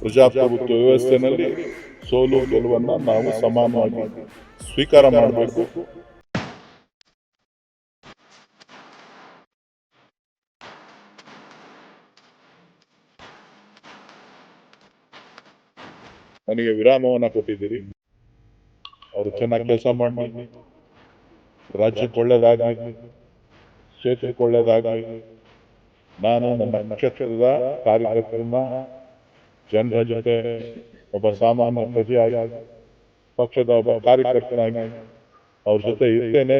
ಪ್ರಜಾಪ್ರಭುತ್ವ ವ್ಯವಸ್ಥೆಯಲ್ಲಿ ಸೋಲು ಗೆಲುವನ್ನ ನಾವು ಸಮಾನವಾಗಿ ಸ್ವೀಕಾರ ಮಾಡಬೇಕು. ನನಗೆ ವಿರಾಮವನ್ನ ಕೊಟ್ಟಿದ್ದೀರಿ. ಅವರು ಚೆನ್ನಾಗಿ ಕೆಲಸ ಮಾಡಿ ರಾಜ್ಯಕ್ಕೆ ಒಳ್ಳೇದಾಗಲಿ ಕ್ಷೇತ್ರಕ್ಕೆ ಒಳ್ಳೇದಾಗಲಿ. ನಾನು ನನ್ನ ನಕ್ಷತ್ರದ ಕಾರ್ಯಕರ್ತರನ್ನ ಜನರ ಜೊತೆ ಒಬ್ಬ ಸಾಮಾನ್ಯ ಪ್ರಜೆಯಾಗಿ ಪಕ್ಷದ ಒಬ್ಬ ಕಾರ್ಯಕರ್ತನಾಗಿ ಅವ್ರ ಜೊತೆ ಇದ್ದೇನೆ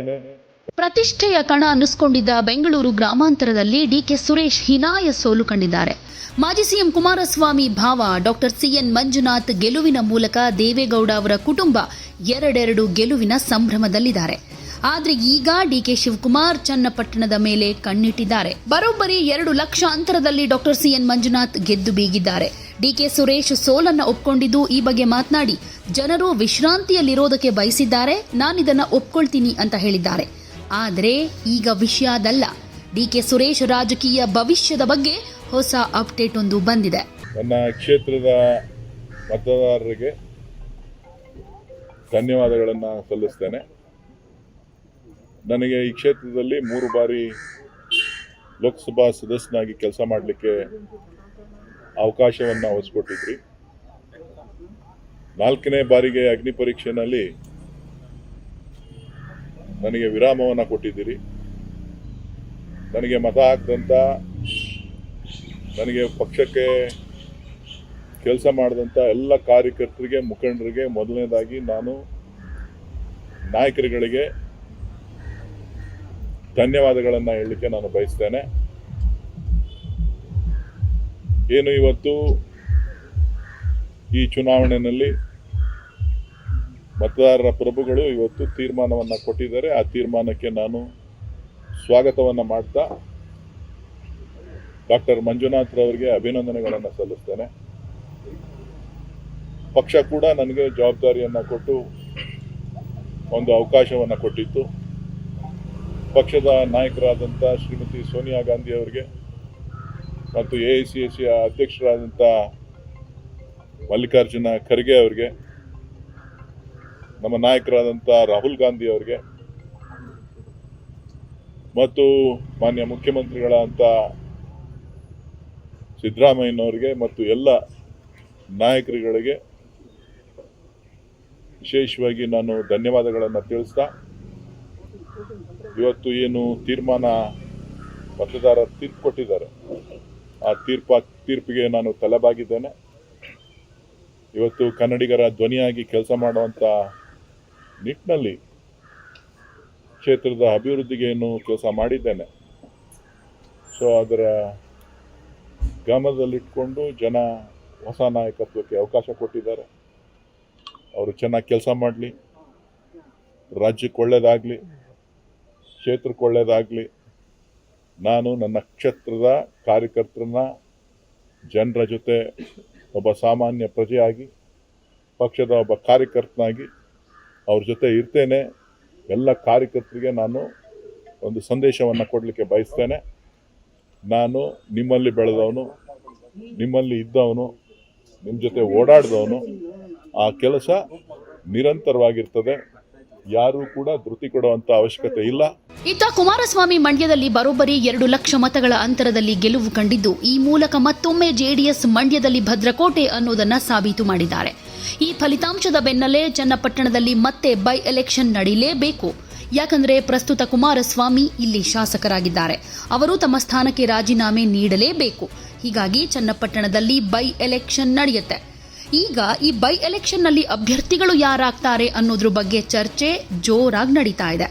ಪ್ರತಿಷ್ಠೆಯ ಕಣ ಅನ್ನಿಸ್ಕೊಂಡಿದ್ದ ಬೆಂಗಳೂರು ಗ್ರಾಮಾಂತರದಲ್ಲಿ ಡಿಕೆ ಸುರೇಶ್ ಹಿನಾಯ ಸೋಲು ಕಂಡಿದ್ದಾರೆ. ಮಾಜಿ ಸಿಎಂ ಕುಮಾರಸ್ವಾಮಿ ಭಾವ ಡಾಕ್ಟರ್ ಸಿಎನ್ ಮಂಜುನಾಥ್ ಗೆಲುವಿನ ಮೂಲಕ ದೇವೇಗೌಡ ಅವರ ಕುಟುಂಬ ಎರಡೆರಡು ಗೆಲುವಿನ ಸಂಭ್ರಮದಲ್ಲಿದ್ದಾರೆ. ಆದ್ರೆ ಈಗ ಡಿಕೆ ಶಿವಕುಮಾರ್ ಚನ್ನಪಟ್ಟಣದ ಮೇಲೆ ಕಣ್ಣಿಟ್ಟಿದ್ದಾರೆ. ಬರೋಬ್ಬರಿ ಎರಡು ಲಕ್ಷ ಅಂತರದಲ್ಲಿ ಡಾಕ್ಟರ್ ಸಿಎನ್ ಮಂಜುನಾಥ್ ಗೆದ್ದು ಬೀಗಿದ್ದಾರೆ. ಡಿಕೆ ಸುರೇಶ್ ಸೋಲನ್ನ ಒಪ್ಕೊಂಡಿದ್ದು ಈ ಬಗ್ಗೆ ಮಾತನಾಡಿ, ಜನರು ವಿಶ್ರಾಂತಿಯಲ್ಲಿರೋದಕ್ಕೆ ಬಯಸಿದ್ದಾರೆ, ನಾನಿದನ್ನ ಒಪ್ಕೊಳ್ತೀನಿ ಅಂತ ಹೇಳಿದ್ದಾರೆ. ಆದರೆ ಈಗ ವಿಷಯ ಅದಲ್ಲ. ಡಿಕೆ ಸುರೇಶ್ ರಾಜಕೀಯ ಭವಿಷ್ಯದ ಬಗ್ಗೆ ಹೊಸ ಅಪ್ಡೇಟ್ ಒಂದು ಬಂದಿದೆ. ನನ್ನ ಕ್ಷೇತ್ರದ ಮತದಾರರಿಗೆ ಧನ್ಯವಾದಗಳನ್ನು ಸಲ್ಲಿಸ್ತೇನೆ. ನನಗೆ ಈ ಕ್ಷೇತ್ರದಲ್ಲಿ ಮೂರು ಬಾರಿ ಲೋಕಸಭಾ ಸದಸ್ಯನಾಗಿ ಕೆಲಸ ಮಾಡಲಿಕ್ಕೆ ಅವಕಾಶವನ್ನು ಒಲಿಸ್ಕೊಟ್ಟಿದ್ರಿ ನಾಲ್ಕನೇ ಬಾರಿಗೆ ಅಗ್ನಿ ಪರೀಕ್ಷೆನಲ್ಲಿ ನನಗೆ ವಿರಾಮವನ್ನು ಕೊಟ್ಟಿದ್ದೀರಿ. ನನಗೆ ಮತ ಹಾಕಿದಂಥ ನನಗೆ ಪಕ್ಷಕ್ಕೆ ಕೆಲಸ ಮಾಡಿದಂಥ ಎಲ್ಲ ಕಾರ್ಯಕರ್ತರಿಗೆ, ಮುಖಂಡರಿಗೆ ಮೊದಲನೇದಾಗಿ ನಾನು ನಾಯಕರುಗಳಿಗೆ ಧನ್ಯವಾದಗಳನ್ನು ಹೇಳಲಿಕ್ಕೆ ನಾನು ಬಯಸ್ತೇನೆ. ಏನು ಇವತ್ತು ಈ ಚುನಾವಣೆಯಲ್ಲಿ ಮತದಾರರ ಪ್ರಭುಗಳು ಇವತ್ತು ತೀರ್ಮಾನವನ್ನು ಕೊಟ್ಟಿದ್ದಾರೆ. ಆ ತೀರ್ಮಾನಕ್ಕೆ ನಾನು ಸ್ವಾಗತವನ್ನು ಮಾಡ್ತಾ ಡಾಕ್ಟರ್ ಮಂಜುನಾಥ್ ರವರಿಗೆ ಅಭಿನಂದನೆಗಳನ್ನು ಸಲ್ಲಿಸ್ತೇನೆ. ಪಕ್ಷ ಕೂಡ ನನಗೆ ಜವಾಬ್ದಾರಿಯನ್ನು ಕೊಟ್ಟು ಒಂದು ಅವಕಾಶವನ್ನು ಕೊಟ್ಟಿತ್ತು. ಪಕ್ಷದ ನಾಯಕರಾದಂಥ ಶ್ರೀಮತಿ ಸೋನಿಯಾ ಗಾಂಧಿ ಅವರಿಗೆ ಮತ್ತು ಎ ಐ ಸಿ ಸಿಯ ಅಧ್ಯಕ್ಷರಾದಂಥ ಮಲ್ಲಿಕಾರ್ಜುನ ಖರ್ಗೆ ಅವರಿಗೆ, ನಮ್ಮ ನಾಯಕರಾದಂಥ ರಾಹುಲ್ ಗಾಂಧಿ ಅವರಿಗೆ, ಮತ್ತು ಮಾನ್ಯ ಮುಖ್ಯಮಂತ್ರಿಗಳಾದಂಥ ಸಿದ್ದರಾಮಯ್ಯನವರಿಗೆ ಮತ್ತು ಎಲ್ಲ ನಾಯಕರುಗಳಿಗೆ ವಿಶೇಷವಾಗಿ ನಾನು ಧನ್ಯವಾದಗಳನ್ನು ತಿಳಿಸ್ತಾ, ಇವತ್ತು ಏನು ತೀರ್ಮಾನ ಮತದಾರ ತೀರ್ಪು ಕೊಟ್ಟಿದ್ದಾರೆ. ಆ ತೀರ್ಪು ತೀರ್ಪಿಗೆ ನಾನು ತಲೆಬಾಗಿದ್ದೇನೆ. ಇವತ್ತು ಕನ್ನಡಿಗರ ಧ್ವನಿಯಾಗಿ ಕೆಲಸ ಮಾಡುವಂಥ ನಿಟ್ಟಿನಲ್ಲಿ ಕ್ಷೇತ್ರದ ಅಭಿವೃದ್ಧಿಗೆ ಏನು ಕೆಲಸ ಮಾಡಿದ್ದೇನೆ. ಸೊ ಅದರ ಗಮನದಲ್ಲಿಟ್ಕೊಂಡು ಜನ ಹೊಸ ನಾಯಕತ್ವಕ್ಕೆ ಅವಕಾಶ ಕೊಟ್ಟಿದ್ದಾರೆ. ಅವರು ಚೆನ್ನಾಗಿ ಕೆಲಸ ಮಾಡಲಿ. ರಾಜ್ಯಕ್ಕೆ ಒಳ್ಳೇದಾಗಲಿ. ಕ್ಷೇತ್ರಕ್ಕೆ ಒಳ್ಳೇದಾಗಲಿ. ನಾನು ನನ್ನ ಕ್ಷೇತ್ರದ ಕಾರ್ಯಕರ್ತರನ್ನ ಜನರ ಜೊತೆ ಒಬ್ಬ ಸಾಮಾನ್ಯ ಪ್ರಜೆಯಾಗಿ, ಪಕ್ಷದ ಒಬ್ಬ ಕಾರ್ಯಕರ್ತನಾಗಿ ಅವ್ರ ಜೊತೆ ಇರ್ತೇನೆ. ಎಲ್ಲ ಕಾರ್ಯಕರ್ತರಿಗೆ ನಾನು ಒಂದು ಸಂದೇಶವನ್ನು ಕೊಡಲಿಕ್ಕೆ ಬಯಸ್ತೇನೆ. ನಾನು ನಿಮ್ಮಲ್ಲಿ ಬೆಳೆದವನು, ನಿಮ್ಮಲ್ಲಿ ಇದ್ದವನು ನಿಮ್ಮ ಜೊತೆ ಓಡಾಡಿದವನು, ಆ ಕೆಲಸ ನಿರಂತರವಾಗಿರ್ತದೆ. ಯಾರೂ ಕೂಡ ಧೃತಿ ಕೊಡುವಂತ ಅವಶ್ಯಕತೆ ಇಲ್ಲ. ಇತ್ತ ಕುಮಾರಸ್ವಾಮಿ ಮಂಡ್ಯದಲ್ಲಿ ಬರೋಬ್ಬರಿ ಎರಡು ಲಕ್ಷ ಮತಗಳ ಅಂತರದಲ್ಲಿ ಗೆಲುವು ಕಂಡಿದ್ದು, ಈ ಮೂಲಕ ಮತ್ತೊಮ್ಮೆ ಜೆಡಿಎಸ್ ಮಂಡ್ಯದಲ್ಲಿ ಭದ್ರಕೋಟೆ ಅನ್ನೋದನ್ನ ಸಾಬೀತು ಮಾಡಿದ್ದಾರೆ. ಈ ಫಲಿತಾಂಶದ ಬೆನ್ನಲ್ಲೇ ಚನ್ನಪಟ್ಟಣದಲ್ಲಿ ಮತ್ತೆ ಬೈ ಎಲೆಕ್ಷನ್ ನಡೀಲೇಬೇಕು. ಯಾಕಂದ್ರೆ ಪ್ರಸ್ತುತ ಕುಮಾರಸ್ವಾಮಿ ಇಲ್ಲಿ ಶಾಸಕರಾಗಿದ್ದಾರೆ. ಅವರು ತಮ್ಮ ಸ್ಥಾನಕ್ಕೆ ರಾಜೀನಾಮೆ ನೀಡಲೇಬೇಕು. ಹೀಗಾಗಿ ಚನ್ನಪಟ್ಟಣದಲ್ಲಿ ಬೈ ಎಲೆಕ್ಷನ್ ನಡೆಯುತ್ತೆ. ಈಗ ಈ ಬೈ ಎಲೆಕ್ಷನ್ನಲ್ಲಿ ಅಭ್ಯರ್ಥಿಗಳು ಯಾರಾಗ್ತಾರೆ ಅನ್ನೋದ್ರ ಬಗ್ಗೆ ಚರ್ಚೆ ಜೋರಾಗಿ ನಡೀತಾ ಇದೆ.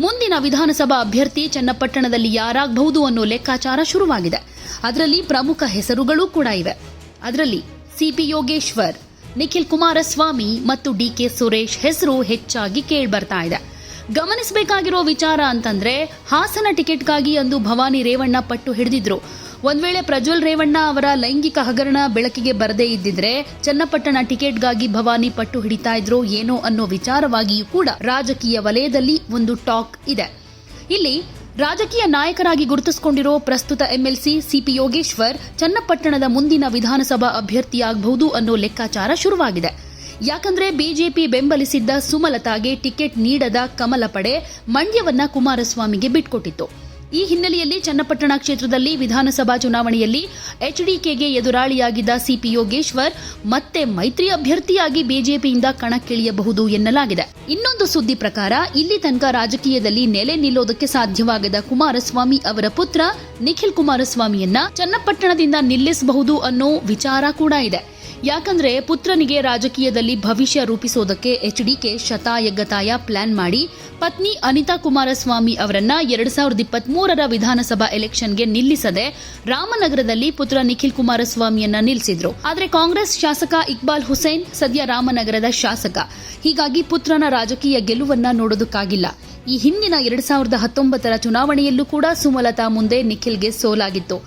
ಮುಂದಿನ ವಿಧಾನಸಭಾ ಅಭ್ಯರ್ಥಿ ಚನ್ನಪಟ್ಟಣದಲ್ಲಿ ಯಾರಾಗಬಹುದು ಅನ್ನೋ ಲೆಕ್ಕಾಚಾರ ಶುರುವಾಗಿದೆ. ಅದರಲ್ಲಿ ಪ್ರಮುಖ ಹೆಸರುಗಳು ಕೂಡ ಇವೆ. ಅದರಲ್ಲಿ ಸಿಪಿ ಯೋಗೇಶ್ವರ್, ನಿಖಿಲ್ ಕುಮಾರಸ್ವಾಮಿ ಮತ್ತು ಡಿ ಕೆ ಸುರೇಶ್ ಹೆಸರು ಹೆಚ್ಚಾಗಿ ಕೇಳ್ಬರ್ತಾ ಇದೆ. ಗಮನಿಸಬೇಕಾಗಿರೋ ವಿಚಾರ ಅಂತಂದ್ರೆ ಹಾಸನ ಟಿಕೆಟ್ಗಾಗಿ ಅಂದು ಭವಾನಿ ರೇವಣ್ಣ ಪಟ್ಟು ಹಿಡಿದಿದ್ರು. ಒಂದ್ ವೇಳೆ ಪ್ರಜ್ವಲ್ ರೇವಣ್ಣ ಅವರ ಲೈಂಗಿಕ ಹಗರಣ ಬೆಳಕಿಗೆ ಬರದೇ ಇದ್ದಿದ್ರೆ ಚನ್ನಪಟ್ಟಣ ಟಿಕೆಟ್ಗಾಗಿ ಭವಾನಿ ಪಟ್ಟು ಹಿಡಿತಾ ಇದ್ರು ಏನೋ ಅನ್ನೋ ವಿಚಾರವಾಗಿಯೂ ಕೂಡ ರಾಜಕೀಯ ವಲಯದಲ್ಲಿ ಒಂದು ಟಾಕ್ ಇದೆ. ಇಲ್ಲಿ ರಾಜಕೀಯ ನಾಯಕರಾಗಿ ಗುರುತಿಸಿಕೊಂಡಿರೋ ಪ್ರಸ್ತುತ ಎಂಎಲ್ಸಿ ಸಿಪಿ ಯೋಗೇಶ್ವರ್ ಚನ್ನಪಟ್ಟಣದ ಮುಂದಿನ ವಿಧಾನಸಭಾ ಅಭ್ಯರ್ಥಿಯಾಗಬಹುದು ಅನ್ನೋ ಲೆಕ್ಕಾಚಾರ ಶುರುವಾಗಿದೆ. ಯಾಕಂದ್ರೆ ಬಿಜೆಪಿ ಬೆಂಬಲಿಸಿದ್ದ ಸುಮಲತಾಗೆ ಟಿಕೆಟ್ ನೀಡದ ಕಮಲ ಪಡೆ ಮಂಡ್ಯವನ್ನ ಕುಮಾರಸ್ವಾಮಿಗೆ ಬಿಟ್ಕೊಟ್ಟಿತ್ತು. ಈ ಹಿನ್ನೆಲೆಯಲ್ಲಿ ಚನ್ನಪಟ್ಟಣ ಕ್ಷೇತ್ರದಲ್ಲಿ ವಿಧಾನಸಭಾ ಚುನಾವಣೆಯಲ್ಲಿ ಎಚ್ಡಿಕೆಗೆ ಎದುರಾಳಿಯಾಗಿದ್ದ ಸಿಪಿ ಯೋಗೇಶ್ವರ್ ಮತ್ತೆ ಮೈತ್ರಿ ಅಭ್ಯರ್ಥಿಯಾಗಿ ಬಿಜೆಪಿಯಿಂದ ಕಣಕ್ಕಿಳಿಯಬಹುದು ಎನ್ನಲಾಗಿದೆ. ಇನ್ನೊಂದು ಸುದ್ದಿ ಪ್ರಕಾರ, ಇಲ್ಲಿ ತನಕ ರಾಜಕೀಯದಲ್ಲಿ ನೆಲೆ ನಿಲ್ಲೋದಕ್ಕೆ ಸಾಧ್ಯವಾಗದ ಕುಮಾರಸ್ವಾಮಿ ಅವರ ಪುತ್ರ ನಿಖಿಲ್ ಕುಮಾರಸ್ವಾಮಿಯನ್ನ ಚನ್ನಪಟ್ಟಣದಿಂದ ನಿಲ್ಲಿಸಬಹುದು ಅನ್ನೋ ವಿಚಾರ ಕೂಡ ಇದೆ. ಯಾಕಂದ್ರೆ ಪುತ್ರನಿಗೆ ರಾಜಕೀಯದಲ್ಲಿ ಭವಿಷ್ಯ ರೂಪಿಸೋದಕ್ಕೆ ಎಚ್ಡಿಕೆ ಶತಾಯಗತಾಯ ಪ್ಲಾನ್ ಮಾಡಿ, ಪತ್ನಿ ಅನಿತಾ ಕುಮಾರಸ್ವಾಮಿ ಅವರನ್ನ ಎರಡ್ ಸಾವಿರದ ಇಪ್ಪತ್ಮೂರರ ವಿಧಾನಸಭಾ ಎಲೆಕ್ಷನ್ಗೆ ನಿಲ್ಲಿಸದೆ ರಾಮನಗರದಲ್ಲಿ ಪುತ್ರ ನಿಖಿಲ್ ಕುಮಾರಸ್ವಾಮಿಯನ್ನ ನಿಲ್ಲಿಸಿದ್ರು ಆದರೆ ಕಾಂಗ್ರೆಸ್ ಶಾಸಕ ಇಕ್ಬಾಲ್ ಹುಸೇನ್ ಸದ್ಯ ರಾಮನಗರದ ಶಾಸಕ. ಹೀಗಾಗಿ ಪುತ್ರನ ರಾಜಕೀಯ ಗೆಲುವನ್ನ ನೋಡೋದಕ್ಕಾಗಿಲ್ಲ. ಈ ಹಿಂದಿನ ಎರಡ್ ಸಾವಿರದ ಹತ್ತೊಂಬತ್ತರ ಚುನಾವಣೆಯಲ್ಲೂ ಕೂಡ ಸುಮಲತಾ ಮುಂದೆ ನಿಖಿಲ್ಗೆ ಸೋಲಾಗಿತ್ತು.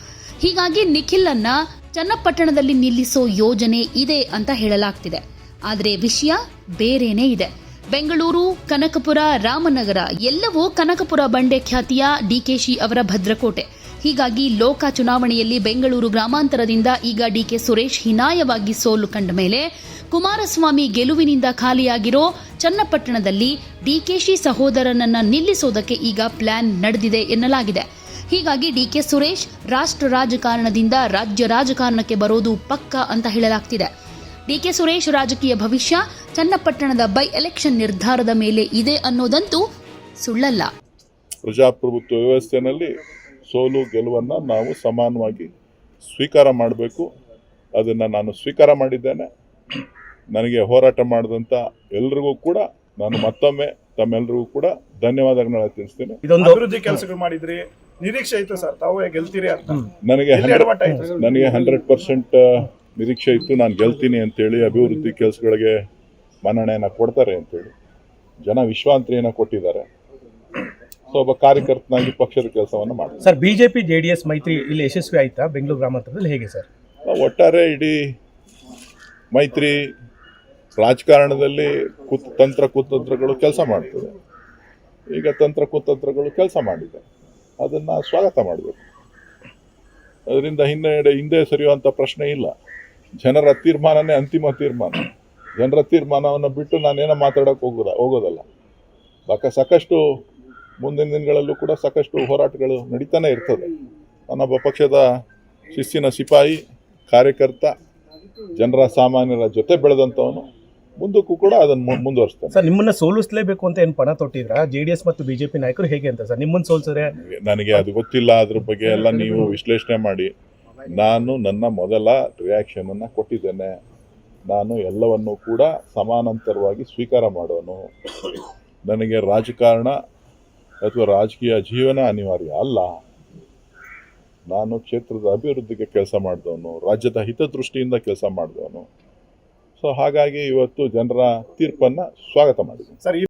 ಹೀಗಾಗಿ ನಿಖಿಲ್ ಅನ್ನ ಚನ್ನಪಟ್ಟಣದಲ್ಲಿ ನಿಲ್ಲಿಸೋ ಯೋಜನೆ ಇದೆ ಅಂತ ಹೇಳಲಾಗ್ತಿದೆ. ಆದರೆ ವಿಷಯ ಬೇರೇನೇ ಇದೆ. ಬೆಂಗಳೂರು, ಕನಕಪುರ, ರಾಮನಗರ ಎಲ್ಲವೂ ಕನಕಪುರ ಬಂಡೆ ಖ್ಯಾತಿಯ ಡಿಕೆಶಿ ಅವರ ಭದ್ರಕೋಟೆ. ಹೀಗಾಗಿ ಲೋಕ ಚುನಾವಣೆಯಲ್ಲಿ ಬೆಂಗಳೂರು ಗ್ರಾಮಾಂತರದಿಂದ ಈಗ ಡಿಕೆ ಸುರೇಶ್ ಹಿನಾಯವಾಗಿ ಸೋಲು ಕಂಡ ಮೇಲೆ ಕುಮಾರಸ್ವಾಮಿ ಗೆಲುವಿನಿಂದ ಖಾಲಿಯಾಗಿರೋ ಚನ್ನಪಟ್ಟಣದಲ್ಲಿ ಡಿಕೆಶಿ ಸಹೋದರನನ್ನ ನಿಲ್ಲಿಸೋದಕ್ಕೆ ಈಗ ಪ್ಲಾನ್ ನಡೆದಿದೆ ಎನ್ನಲಾಗಿದೆ. ಹೀಗಾಗಿ ಡಿ ಕೆ ಸುರೇಶ್ ರಾಷ್ಟ್ರ ರಾಜಕಾರಣದಿಂದ ರಾಜ್ಯ ರಾಜಕಾರಣಕ್ಕೆ ಬರೋದು ಪಕ್ಕ ಅಂತ ಹೇಳಲಾಗ್ತಿದೆ. ಡಿಕೆ ಸುರೇಶ್ ರಾಜಕೀಯ ಭವಿಷ್ಯ ಚನ್ನಪಟ್ಟಣದ ಬೈ ಎಲೆಕ್ಷನ್ ನಿರ್ಧಾರದ ಮೇಲೆ ಇದೆ ಅನ್ನೋದಂತೂ ಸುಳ್ಳಲ್ಲ. ಪ್ರಜಾಪ್ರಭುತ್ವ ವ್ಯವಸ್ಥೆಯಲ್ಲಿ ಸೋಲು ಗೆಲುವನ್ನು ನಾವು ಸಮಾನವಾಗಿ ಸ್ವೀಕಾರ ಮಾಡಬೇಕು. ಅದನ್ನು ನಾನು ಸ್ವೀಕಾರ ಮಾಡಿದ್ದೇನೆ. ನನಗೆ ಹೋರಾಟ ಮಾಡಿದಂಥ ಎಲ್ರಿಗೂ ಕೂಡ ನಾನು ಮತ್ತೊಮ್ಮೆ ತಮ್ಮೆಲ್ಲರಿಗೂ ಕೂಡ ಧನ್ಯವಾದಗಳನ್ನ ತಿಳಿಸ್ತೇನೆ. ಇದೊಂದು ಅಭಿವೃದ್ಧಿ ಕೆಲಸಗಳು ಮಾಡಿದ್ರಿ. ನಿರೀಕ್ಷೆ ಇತ್ತು ಸರ್ ತಾವೇ ಗೆಲ್ತೀರಿ ಅಂತ. ನನಗೆ? ನನಗೆ ಹಂಡ್ರೆಡ್ ಪರ್ಸೆಂಟ್ ನಿರೀಕ್ಷೆ ಇತ್ತು ನಾನು ಗೆಲ್ತೀನಿ ಅಂತೇಳಿ ಅಭಿವೃದ್ಧಿ ಕೆಲಸಗಳಿಗೆ ಮನ್ನಣೆಯನ್ನು ಕೊಡ್ತಾರೆ ಅಂತೇಳಿ. ಜನ ವಿಶ್ವಾಂತ್ರಿಯನ್ನು ಕೊಟ್ಟಿದ್ದಾರೆ. ಸೊ ಒಬ್ಬ ಕಾರ್ಯಕರ್ತನಾಗಿ ಪಕ್ಷದ ಕೆಲಸವನ್ನು ಮಾಡ್ತಾರೆ. ಸರ್ ಬಿಜೆಪಿ ಜೆಡಿಎಸ್ ಮೈತ್ರಿ ಇಲ್ಲಿ ಯಶಸ್ವಿ ಆಯ್ತಾ? ಬೆಂಗಳೂರು ಗ್ರಾಮಾಂತರದಲ್ಲಿ ಹೇಗೆ ಸರ್? ಒಟ್ಟಾರೆ ಇಡೀ ಮೈತ್ರಿ ರಾಜಕಾರಣದಲ್ಲಿ ಕುತ್ ತಂತ್ರ ಕುತಂತ್ರಗಳು ಕೆಲಸ ಮಾಡ್ತದೆ. ಈಗ ತಂತ್ರ ಕುತಂತ್ರಗಳು ಕೆಲಸ ಮಾಡಿದೆ. ಅದನ್ನು ಸ್ವಾಗತ ಮಾಡಬೇಕು. ಅದರಿಂದ ಹಿನ್ನೆಡೆ ಹಿಂದೆ ಸರಿಯುವಂಥ ಪ್ರಶ್ನೆ ಇಲ್ಲ. ಜನರ ತೀರ್ಮಾನನೇ ಅಂತಿಮ ತೀರ್ಮಾನ. ಜನರ ತೀರ್ಮಾನವನ್ನು ಬಿಟ್ಟು ನಾನೇನೋ ಮಾತಾಡೋಕೆ ಹೋಗೋದ, ಹೋಗೋದಲ್ಲ. ಬಾಕ, ಸಾಕಷ್ಟು ಮುಂದಿನ ದಿನಗಳಲ್ಲೂ ಕೂಡ ಸಾಕಷ್ಟು ಹೋರಾಟಗಳು ನಡೀತಾನೆ ಇರ್ತದೆ. ನಾನೊಬ್ಬ ಪಕ್ಷದ ಶಿಸ್ತಿನ ಸಿಪಾಯಿ, ಕಾರ್ಯಕರ್ತ, ಜನರ ಸಾಮಾನ್ಯರ ಜೊತೆ ಬೆಳೆದಂಥವನು ಮುಂದಕ್ಕೂ ಕೂಡ ಅದನ್ನು ಮುಂದುವರಿಸ್ತಾರೆ. ಸರ್ ನಿಮ್ಮನ್ನ ಸೋಲಿಸಲೇಬೇಕು ಅಂತ ಏನು ಪಣ ತೊಟ್ಟಿದ್ರಾ? ಜೆಡಿಎಸ್ ಮತ್ತು ಬಿಜೆಪಿ ನಾಯಕರು ಹೇಗೆ ಅಂತ ಸರ್? ನಿಮ್ಮನ್ನ ಸೋಲ್ಸಿದ್ರೆ? ನನಗೆ ಅದು ಗೊತ್ತಿಲ್ಲ ಅದ್ರ ಬಗ್ಗೆ ಎಲ್ಲ ನೀವು ವಿಶ್ಲೇಷಣೆ ಮಾಡಿ. ನಾನು ನನ್ನ ಮೊದಲ ರಿಯಾಕ್ಷನನ್ನು ಕೊಟ್ಟಿದ್ದೇನೆ. ನಾನು ಎಲ್ಲವನ್ನೂ ಕೂಡ ಸಮಾನಾಂತರವಾಗಿ ಸ್ವೀಕಾರ ಮಾಡೋನು. ನನಗೆ ರಾಜಕಾರಣ ಅಥವಾ ರಾಜಕೀಯ ಜೀವನ ಅನಿವಾರ್ಯ ಅಲ್ಲ. ನಾನು ಕ್ಷೇತ್ರದ ಅಭಿವೃದ್ಧಿಗೆ ಕೆಲಸ ಮಾಡಿದವನು ರಾಜ್ಯದ ಹಿತದೃಷ್ಟಿಯಿಂದ ಕೆಲಸ ಮಾಡಿದವನು. ಸೊ ಹಾಗಾಗಿ ಇವತ್ತು ಜನರ ತೀರ್ಪನ್ನು ಸ್ವಾಗತ ಈ